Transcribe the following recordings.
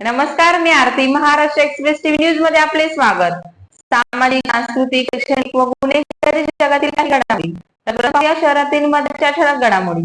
नमस्कार मी Aarti Maharashtra express TV न्यूजमध्ये आपले स्वागत. सामाजिक सांस्कृतिक शैक्षणिक व गुन्हेगारी जगातील काही घडामोडी. तर या शहरातील मधच्या ठळक घडामोडी.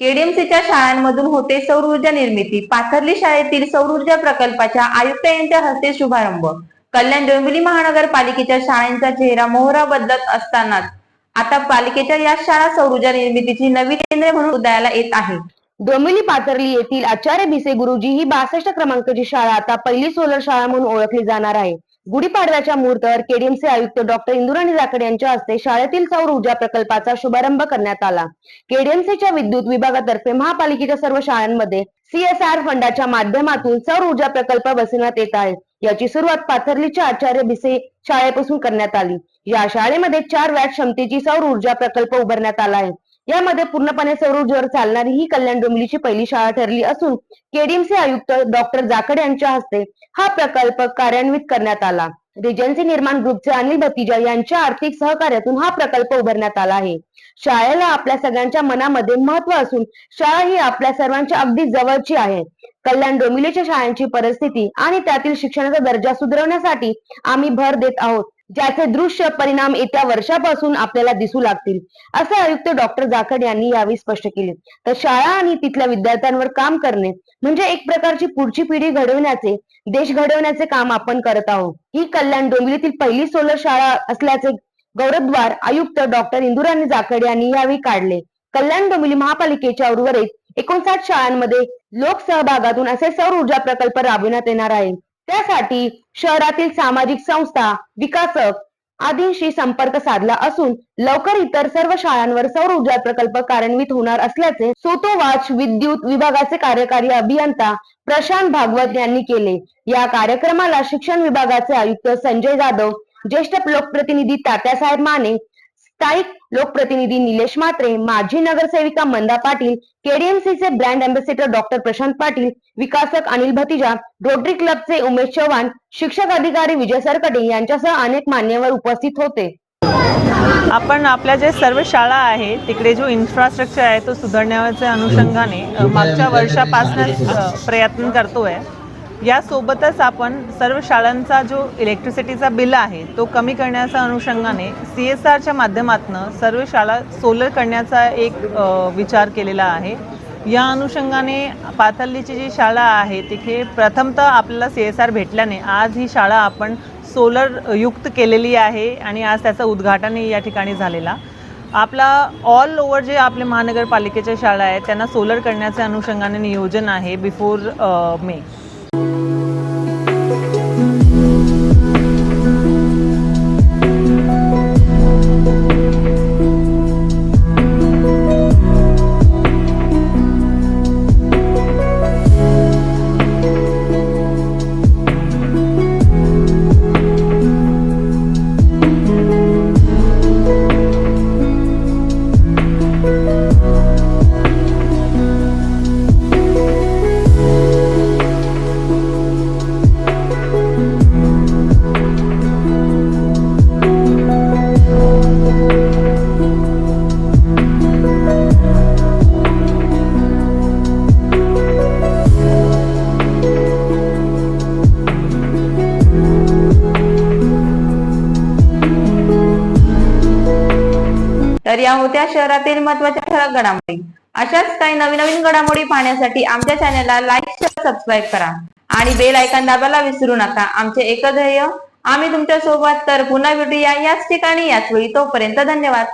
केडीएमसीच्या शाळांमधून होते सौर ऊर्जा निर्मिती. पाथर्ली शाळेतील सौर ऊर्जा प्रकल्पाच्या आयुक्त यांच्या हस्ते शुभारंभ. कल्याण डोंबिवली महानगरपालिकेच्या शाळांचा चेहरा मोहरा बदलत असतानाच आता पालिकेच्या या शाळा सौर ऊर्जा निर्मितीची नवी केंद्रे म्हणून उदयाला येत आहे. डोंबिवली पाथर्ली येथील आचार्य भिसे गुरुजी ही बासष्ट क्रमांकाची शाळा आता पहिली सोलर शाळा म्हणून ओळखली जाणार आहे. गुढीपाडव्याच्या मुहूर्तावर केडीएमचे आयुक्त डॉक्टर इंदुराणी जाखड यांच्या हस्ते शाळेतील सौर ऊर्जा प्रकल्पाचा शुभारंभ करण्यात आला. केडीएमसीच्या विद्युत विभागातर्फे महापालिकेच्या सर्व शाळांमध्ये सीएसआर फंडाच्या माध्यमातून सौर ऊर्जा प्रकल्प बसवण्यात येत आहे. याची सुरुवात पाथर्लीच्या आचार्य भिसे शाळेपासून करण्यात आली. या शाळेमध्ये चार वॅट क्षमतेची सौर ऊर्जा प्रकल्प उभारण्यात आला आहे. यामध्ये पूर्णपणे सौर ऊर्जेवर चालणारी ही कल्याण डोंबिवलीची पहिली शाळा ठरली असून केडीएमसी आयुक्त डॉक्टर जाखड यांच्या हस्ते हा प्रकल्प कार्यान्वित करण्यात आला. रिजन्सी निर्माण ग्रुपचे अनिल भतीजा यांच्या आर्थिक सहकार्यातून हा प्रकल्प उभारण्यात आला आहे. शाळेला आपल्या सगळ्यांच्या मनामध्ये महत्त्व असून शाळा ही आपल्या सर्वांच्या अगदी जवळची आहे. कल्याण डोंबिवलीच्या शाळांची परिस्थिती आणि त्यातील शिक्षणाचा दर्जा सुधारवण्यासाठी आम्ही भर देत आहोत. ज्याचे दृश्य परिणाम येत्या वर्षापासून आपल्याला दिसू लागतील असे आयुक्त डॉक्टर जाखड यांनी यावेळी स्पष्ट केले. तर शाळा आणि तिथल्या विद्यार्थ्यांवर काम करणे म्हणजे एक प्रकारची पुढची पिढी घडवण्याचे देश घडवण्याचे काम आपण करत आहोत. ही कल्याण डोंबिवलीतील पहिली सोलर शाळा असल्याचे गौरवद्वार आयुक्त डॉक्टर इंदुराणी जाखड यांनी यावेळी काढले. कल्याण डोंबिवली महापालिकेच्या उर्वरित एकोणसाठ शाळांमध्ये लोकसहभागातून असे सौर ऊर्जा प्रकल्प राबविण्यात येणार आहे. त्यासाठी शहरातील सामाजिक संस्था विकासक आदींशी संपर्क साधला असून लवकर इतर सर्व शाळांवर सौर ऊर्जा प्रकल्प कार्यान्वित होणार असल्याचे सोतोवाच विद्युत विभागाचे कार्यकारी अभियंता प्रशांत भागवत यांनी केले. या कार्यक्रमाला शिक्षण विभागाचे आयुक्त संजय जाधव ज्येष्ठ लोकप्रतिनिधी तात्यासाहेब माने स्थायिक लोकप्रतिनिधी निलेश मात्रे माजी नगरसेविका Manda Patil केडीएमसीचे brand ambassador doctor Prashant Patil विकासक अनिल भतिजा रोटरी क्लबचे उमेश चव्हाण शिक्षक अधिकारी विजय सरकटे यांच्यासह अनेक मान्यवर उपस्थित होते. आपण आपल्या जे सर्व शाळा आहे तिकडे जो इन्फ्रास्ट्रक्चर आहे तो सुधारण्याच्या अनुषंगाने मागच्या वर्षापासून प्रयत्न करतोय. यासोबतच आपण सर्व शाळांचा जो इलेक्ट्रिसिटीचा बिल आहे तो कमी करण्याच्या अनुषंगाने सी एस आरच्या माध्यमातून सर्व शाळा सोलर करण्याचा एक विचार केलेला आहे. या अनुषंगाने पाथर्लीची जी शाळा आहे तिथे प्रथमतः आपल्याला सी एस आर भेटल्याने आज ही शाळा आपण सोलर युक्त केलेली आहे आणि आज त्याचं उद्घाटनही या ठिकाणी झालेला. आपला ऑल ओव्हर जे आपले महानगरपालिकेच्या शाळा आहेत त्यांना सोलर करण्याच्या अनुषंगाने नियोजन आहे बिफोर मे तर या होत्या शहरातील महत्त्वाच्या ठळक घडामोडी. अशाच काही नवीन नवीन घडामोडी पाहण्यासाठी आमच्या चॅनलला लाईक सबस्क्राईब करा. आणि बेल आयकॉन दाबायला विसरू नका. आमचे एक ध्येय आम्ही तुमच्यासोबत तर पुन्हा भेटूया याच ठिकाणी. याच वेळी तोपर्यंत धन्यवाद.